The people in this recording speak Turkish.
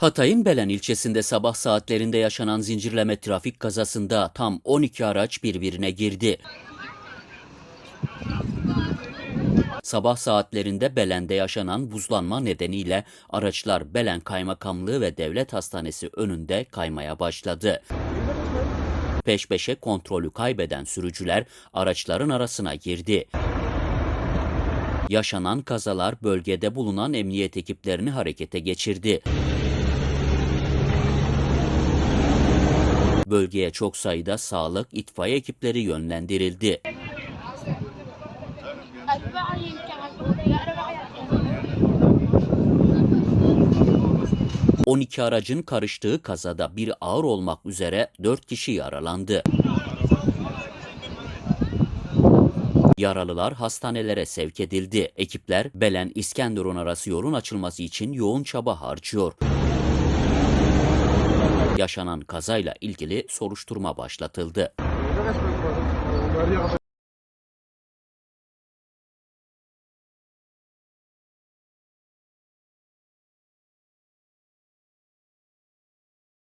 Hatay'ın Belen ilçesinde sabah saatlerinde yaşanan zincirleme trafik kazasında tam 12 araç birbirine girdi. Sabah saatlerinde Belen'de yaşanan buzlanma nedeniyle araçlar Belen Kaymakamlığı ve Devlet Hastanesi önünde kaymaya başladı. Peş peşe kontrolü kaybeden sürücüler araçların arasına girdi. Yaşanan kazalar bölgede bulunan emniyet ekiplerini harekete geçirdi. Bölgeye çok sayıda sağlık, itfaiye ekipleri yönlendirildi. ...12 aracın karıştığı kazada bir ağır olmak üzere 4 kişi yaralandı. Yaralılar hastanelere sevk edildi. Ekipler Belen İskenderun arası yolun açılması için yoğun çaba harcıyor. Yaşanan kazayla ilgili soruşturma başlatıldı.